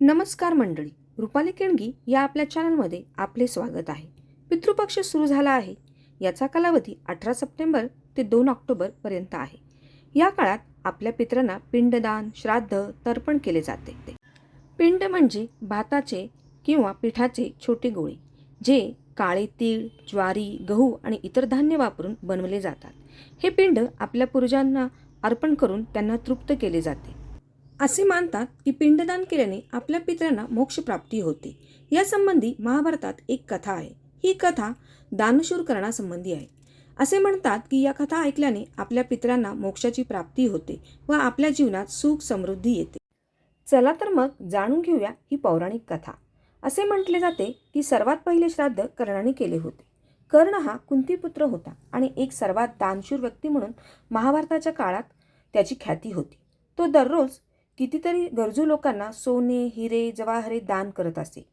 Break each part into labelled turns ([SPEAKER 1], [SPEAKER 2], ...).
[SPEAKER 1] नमस्कार मंडळी रुपाली केणगी या आपल्या चॅनलमध्ये आपले स्वागत आहे. पितृपक्ष सुरू झाला आहे. याचा कालावधी अठरा सप्टेंबर ते दोन ऑक्टोबरपर्यंत आहे. या काळात आपल्या पितरांना पिंडदान श्राद्ध तर्पण केले जाते. पिंड म्हणजे भाताचे किंवा पिठाचे छोटे गोळे जे काळे तीळ ज्वारी गहू आणि इतर धान्य वापरून बनवले जातात. हे पिंड आपल्या पूर्वजांना अर्पण करून त्यांना तृप्त केले जाते. असे मानतात की पिंडदान केल्याने आपल्या पितरांना मोक्षप्राप्ती होते. यासंबंधी महाभारतात एक कथा आहे. ही कथा दानशूर करण्यासंबंधी आहे. असे म्हणतात की या कथा ऐकल्याने आपल्या पितरांना मोक्षाची प्राप्ती होते व आपल्या जीवनात सुख समृद्धी येते. चला तर मग जाणून घेऊया ही पौराणिक कथा. असे म्हटले जाते की सर्वात पहिले श्राद्ध कर्णाने केले होते. कर्ण हा कुंतीपुत्र होता आणि एक सर्वात दानशूर व्यक्ती म्हणून महाभारताच्या काळात त्याची ख्याती होती. तो दररोज कितीतरी गरजू लोकांना सोने हिरे जवाहरे दान करत असे.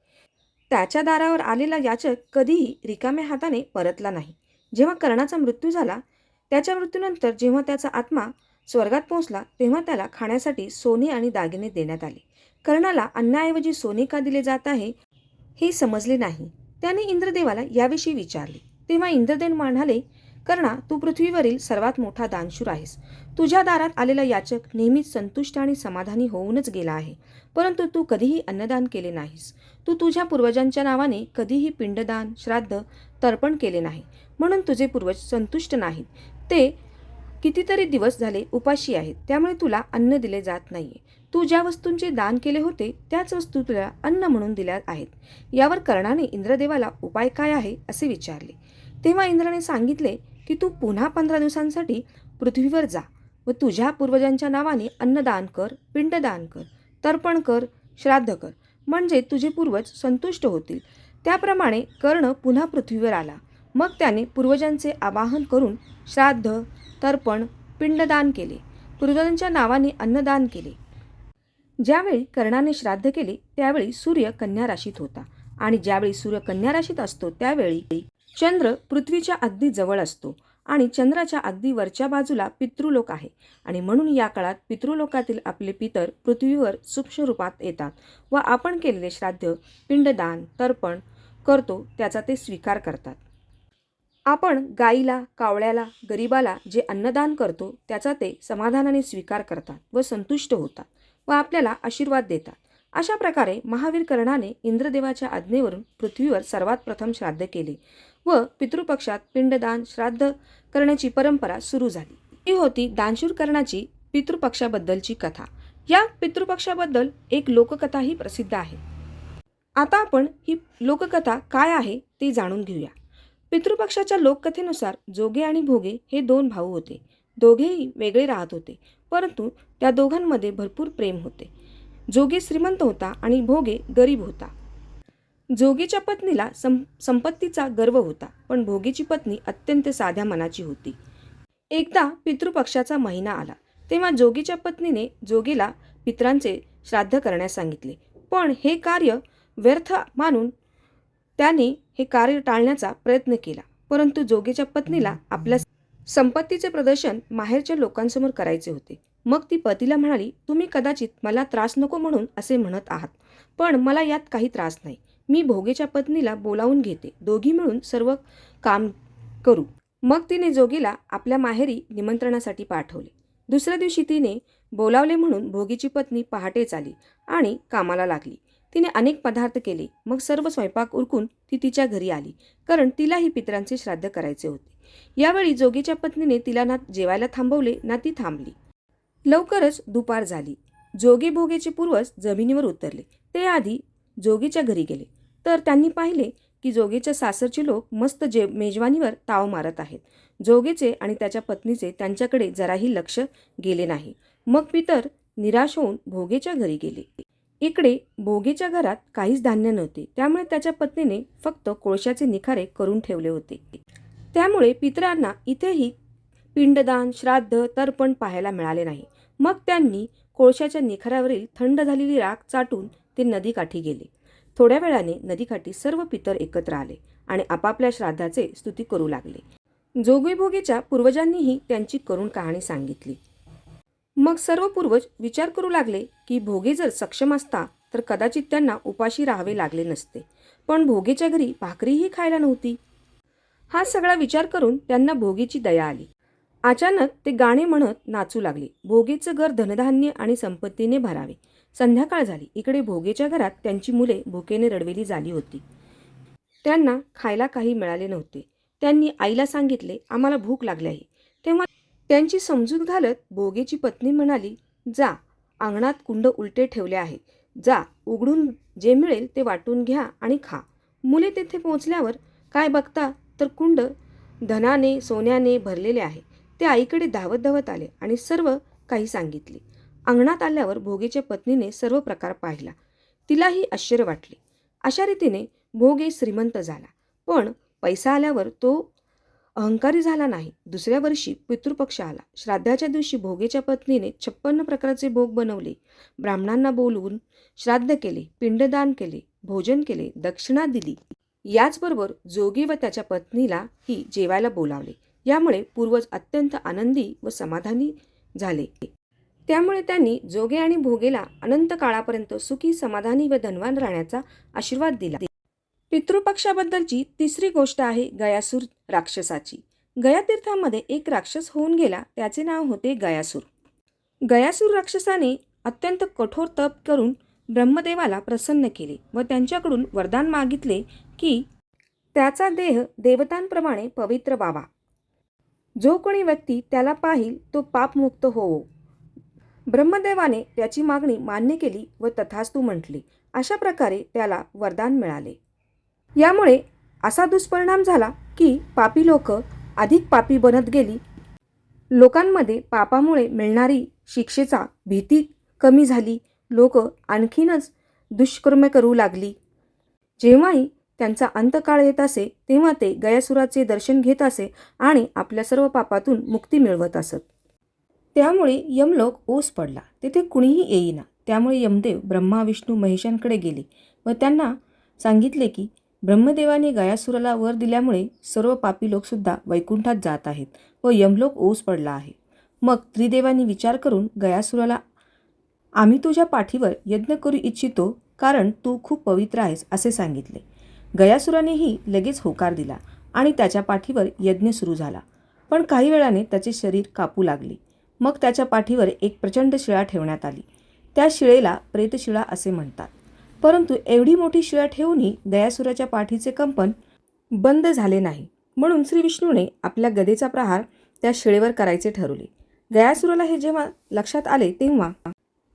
[SPEAKER 1] त्याच्या दारावर आलेला याचक कधीही रिकाम्या हाताने परतला नाही. जेव्हा कर्णाचा मृत्यू झाला त्याच्या मृत्यूनंतर जेव्हा त्याचा आत्मा स्वर्गात पोहोचला तेव्हा त्याला खाण्यासाठी सोने आणि दागिने देण्यात आले. कर्णाला अन्नाऐवजी सोने का दिले जात आहे हे समजले नाही. त्याने इंद्रदेवाला याविषयी विचारले. तेव्हा इंद्रदेव म्हणाले कर्णा तू पृथ्वीवरील सर्वात मोठा दानशूर आहेस. तुझ्या दारात आलेला याचक नेहमीच संतुष्ट आणि समाधानी होऊनच गेला आहे. परंतु तू कधीही अन्नदान केले नाहीस. तू तुझ्या पूर्वजांच्या नावाने कधीही पिंडदान श्राद्ध तर्पण केले नाही. म्हणून तुझे पूर्वज संतुष्ट नाहीत. ते कितीतरी दिवस झाले उपाशी आहेत. त्यामुळे तुला अन्न दिले जात नाहीये. तू ज्या वस्तूंचे दान केले होते त्याच वस्तू तुला अन्न म्हणून दिल्या आहेत. यावर कर्णाने इंद्रदेवाला उपाय काय आहे असे विचारले. तेव्हा इंद्राने सांगितले की तू पुन्हा पंधरा दिवसांसाठी पृथ्वीवर जा व तुझ्या पूर्वजांच्या नावाने अन्नदान कर पिंडदान कर तर्पण कर श्राद्ध कर. म्हणजे तुझे पूर्वज संतुष्ट होतील. त्याप्रमाणे कर्ण पुन्हा पृथ्वीवर आला. मग त्याने पूर्वजांचे आवाहन करून श्राद्ध तर्पण पिंडदान केले. पूर्वजांच्या नावाने अन्नदान केले. ज्यावेळी कर्णाने श्राद्ध केले त्यावेळी सूर्य कन्या राशीत होता. आणि ज्यावेळी सूर्य कन्या राशीत असतो त्यावेळी चंद्र पृथ्वीच्या अगदी जवळ असतो आणि चंद्राच्या अगदी वरच्या बाजूला पितृलोक आहे. आणि म्हणून या काळात पितृलोकातील आपले पितर पृथ्वीवर सूक्ष्म रूपात येतात व आपण केलेले श्राद्ध पिंडदान तर्पण करतो त्याचा ते स्वीकार करतात. आपण गाईला कावळ्याला गरिबाला जे अन्नदान करतो त्याचा ते समाधानाने स्वीकार करतात व संतुष्ट होतात व आपल्याला आशीर्वाद देतात. अशा प्रकारे महावीर कर्णाने इंद्रदेवाच्या आज्ञेवरून पृथ्वीवर सर्वात प्रथम श्राद्ध केले व पितृपक्षात पिंडदान श्राद्ध करण्याची परंपरा सुरू झाली. ही होती दानशूर कर्णाची पितृपक्षाबद्दलची कथा. या पितृपक्षाबद्दल एक लोककथाही प्रसिद्ध आहे. आता आपण ही लोककथा काय आहे ते जाणून घेऊया. पितृपक्षाच्या लोककथेनुसार जोगे आणि भोगे हे दोन भाऊ होते. दोघेही वेगळे राहत होते परंतु त्या दोघांमध्ये भरपूर प्रेम होते. जोगी श्रीमंत होता आणि भोगे गरीब होता. जोगीच्या पत्नीला सं संपत्तीचा गर्व होता पण भोगीची पत्नी अत्यंत साध्या मनाची होती. एकदा पितृपक्षाचा महिना आला तेव्हा जोगीच्या पत्नीने जोगीला पित्रांचे श्राद्ध करण्यास सांगितले. पण हे कार्य व्यर्थ मानून त्याने हे कार्य टाळण्याचा प्रयत्न केला परंतु जोगीच्या पत्नीला आपल्या संपत्तीचे प्रदर्शन माहेरच्या लोकांसमोर करायचे होते. मग ती पतीला म्हणाली तुम्ही कदाचित मला त्रास नको म्हणून असे म्हणत आहात पण मला यात काही त्रास नाही. मी भोगेच्या पत्नीला बोलावून घेते. दोघी मिळून सर्व काम करू. मग तिने जोगीला आपल्या माहेरी निमंत्रणासाठी पाठवले. दुसऱ्या दिवशी तिने बोलावले म्हणून भोगीची पत्नी पहाटेच आली आणि कामाला लागली. तिने अनेक पदार्थ केले. मग सर्व स्वयंपाक उरकून ती तिच्या घरी आली कारण तिलाही पितरांचे श्राद्ध करायचे होते. यावेळी जोगीच्या पत्नीने तिला ना जेवायला थांबवले ना ती थांबली. लवकरच दुपार झाली. जोगी भोगेचे पूर्वज जमिनीवर उतरले. ते आधी जोगीच्या घरी गेले. तर त्यांनी पाहिले की जोगीच्या सासरचे लोक मस्त जे मेजवानीवर ताव मारत आहेत. जोगीचे आणि त्याच्या पत्नीचे त्यांच्याकडे जराही लक्ष गेले नाही. मग पितर निराश होऊन भोगेच्या घरी गेले. इकडे भोगेच्या घरात काहीच धान्य नव्हते. त्यामुळे त्याच्या पत्नीने फक्त कोळशाचे निखारे करून ठेवले होते. त्यामुळे पितरांना इथेही पिंडदान श्राद्ध तर्पण पाहायला मिळाले नाही. मग त्यांनी कोळशाच्या निखाऱ्यावरील थंड झालेली राख चाटून ते नदीकाठी गेले. थोड्या वेळाने नदीकाठी सर्व पितर एकत्र आले आणि आपापल्या श्राद्धाचे स्तुती करू लागले. जोगीभोगीच्या पूर्वजांनीही त्यांची करुण कहाणी सांगितली. मग सर्व पूर्वज विचार करू लागले की भोगे जर सक्षम असता तर कदाचित त्यांना उपाशी राहावे लागले नसते. पण भोगेच्या घरी भाकरीही खायला नव्हती. हा सगळा विचार करून त्यांना भोगीची दया आली. अचानक ते गाणे म्हणत नाचू लागले. भोगेचं घर धनधान्य आणि संपत्तीने भरावे. संध्याकाळ झाली. इकडे भोगेच्या घरात त्यांची मुले भुकेने रडवेली झाली होती. त्यांना खायला काही मिळाले नव्हते. त्यांनी आईला सांगितले आम्हाला भूक लागली आहे. तेव्हा त्यांची समजूत घालत भोगेची पत्नी म्हणाली जा अंगणात कुंड उलटे ठेवले आहे. जा उघडून जे मिळेल ते वाटून घ्या आणि खा. मुले तेथे पोहोचल्यावर काय बघता तर कुंड धनाने सोन्याने भरलेले आहे. ते आईकडे धावत धावत आले आणि सर्व काही सांगितले. अंगणात आल्यावर भोगेच्या पत्नीने सर्व प्रकार पाहिला. तिलाही आश्चर्य वाटले. अशा रीतीने भोगे श्रीमंत झाला. पण पैसा आल्यावर तो अहंकारी झाला नाही. दुसऱ्या वर्षी पितृपक्ष आला. श्राद्धाच्या दिवशी भोगेच्या पत्नीने छप्पन्न प्रकारचे भोग बनवले. ब्राह्मणांना बोलवून श्राद्ध केले पिंडदान केले भोजन केले दक्षिणा दिली. याचबरोबर जोगी व त्याच्या पत्नीला ही जेवायला बोलावले. यामुळे पूर्वज अत्यंत आनंदी व समाधानी झाले. त्यामुळे त्यांनी जोगे आणि भोगेला अनंत काळापर्यंत सुखी समाधानी व धनवान राहण्याचा आशीर्वाद दिला. पितृपक्षाबद्दलची तिसरी गोष्ट आहे गयासूर राक्षसाची. गयातीर्थामध्ये एक राक्षस होऊन गेला त्याचे नाव होते गयासूर. गयासूर राक्षसाने अत्यंत कठोर तप करून ब्रह्मदेवाला प्रसन्न केले व त्यांच्याकडून वरदान मागितले की त्याचा देह देवतांप्रमाणे पवित्र व्हावा. जो कोणी व्यक्ती त्याला पाहिल तो पापमुक्त होवो. ब्रह्मदेवाने त्याची मागणी मान्य केली व तथास्तू म्हटले. अशा प्रकारे त्याला वरदान मिळाले. यामुळे असा दुष्परिणाम झाला की पापी लोक अधिक पापी बनत गेली. लोकांमध्ये पापामुळे मिळणारी शिक्षेचा भीती कमी झाली. लोक आणखीनच दुष्कर्मे करू लागली. जेव्हाही त्यांचा अंतकाळ येत असे तेव्हा ते गयासुराचे दर्शन घेत असे आणि आपल्या सर्व पापातून मुक्ती मिळवत असत. त्यामुळे यमलोक ओस पडला. तेथे कुणीही येईना. त्यामुळे यमदेव ब्रह्मा विष्णू महेशांकडे गेले व त्यांना सांगितले की ब्रह्मदेवाने गयासुराला वर दिल्यामुळे सर्व पापी लोकसुद्धा वैकुंठात जात आहेत व यमलोक ओस पडला आहे. मग त्रिदेवांनी विचार करून गयासुराला आम्ही तुझ्या पाठीवर यज्ञ करू इच्छितो कारण तू खूप पवित्र आहेस असे सांगितले. गयासुरानेही लगेच होकार दिला आणि त्याच्या पाठीवर यज्ञ सुरू झाला. पण काही वेळाने त्याचे शरीर कापू लागले. मग त्याच्या पाठीवर एक प्रचंड शिळा ठेवण्यात आली. त्या शिळेला प्रेतशिळा असे म्हणतात. परंतु एवढी मोठी शिळा ठेवूनही गयासुराच्या पाठीचे कंपन बंद झाले नाही. म्हणून श्री विष्णूने आपल्या गदेचा प्रहार त्या शिळेवर करायचे ठरवले. गयासुराला हे जेव्हा लक्षात आले तेव्हा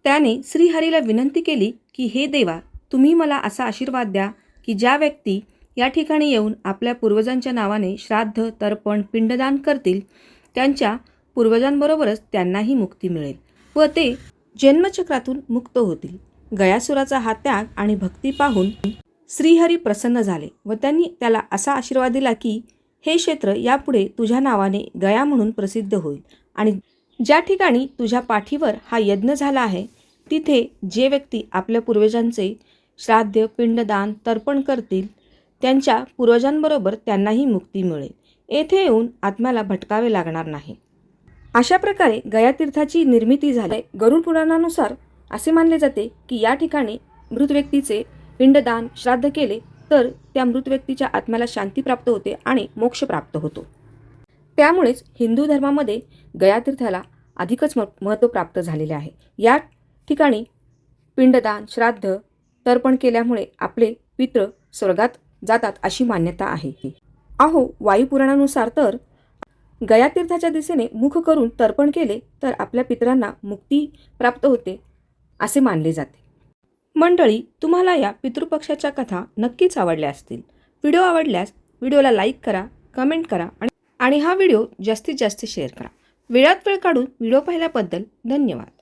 [SPEAKER 1] त्याने श्रीहरीला विनंती केली की हे देवा तुम्ही मला असा आशीर्वाद द्या की ज्या व्यक्ती या ठिकाणी येऊन आपल्या पूर्वजांच्या नावाने श्राद्ध तर्पण पिंडदान करतील त्यांच्या पूर्वजांबरोबरच त्यांनाही मुक्ती मिळेल व ते जन्मचक्रातून मुक्त होतील. गयासुराचा हा त्याग आणि भक्ती पाहून श्रीहरी प्रसन्न झाले व त्यांनी त्याला असा आशीर्वाद दिला की हे क्षेत्र यापुढे तुझ्या नावाने गया म्हणून प्रसिद्ध होईल आणि ज्या ठिकाणी तुझ्या पाठीवर हा यज्ञ झाला आहे तिथे जे व्यक्ती आपल्या पूर्वजांचे श्राद्ध पिंडदान तर्पण करतील. त्यांच्या पूर्वजांबरोबर त्यांनाही मुक्ती मिळेल. येथे येऊन आत्म्याला भटकावे लागणार नाही. अशा प्रकारे गयातीर्थाची निर्मिती झाली. गरुड पुराणानुसार असे मानले जाते की या ठिकाणी मृत व्यक्तीचे पिंडदान श्राद्ध केले तर त्या मृत व्यक्तीच्या आत्म्याला शांती प्राप्त होते आणि मोक्ष प्राप्त होतो. त्यामुळेच हिंदू धर्मामध्ये गयातीर्थाला अधिकच म महत्त्व प्राप्त झालेले आहे. या ठिकाणी पिंडदान श्राद्ध तर्पण केल्यामुळे आपले पितृ स्वर्गात जातात अशी मान्यता आहे. अहो वायुपुराणानुसार तर गयातीर्थाच्या दिशेने मुख करून तर्पण केले तर आपल्या पितरांना मुक्ती प्राप्त होते असे मानले जाते. मंडळी तुम्हाला या पितृपक्षाच्या कथा नक्कीच आवडल्या असतील. व्हिडिओ आवडल्यास व्हिडिओला लाईक करा कमेंट करा आणि हा व्हिडिओ जास्तीत जास्त शेअर करा. वेळात वेळ काढून व्हिडिओ पाहिल्याबद्दल धन्यवाद.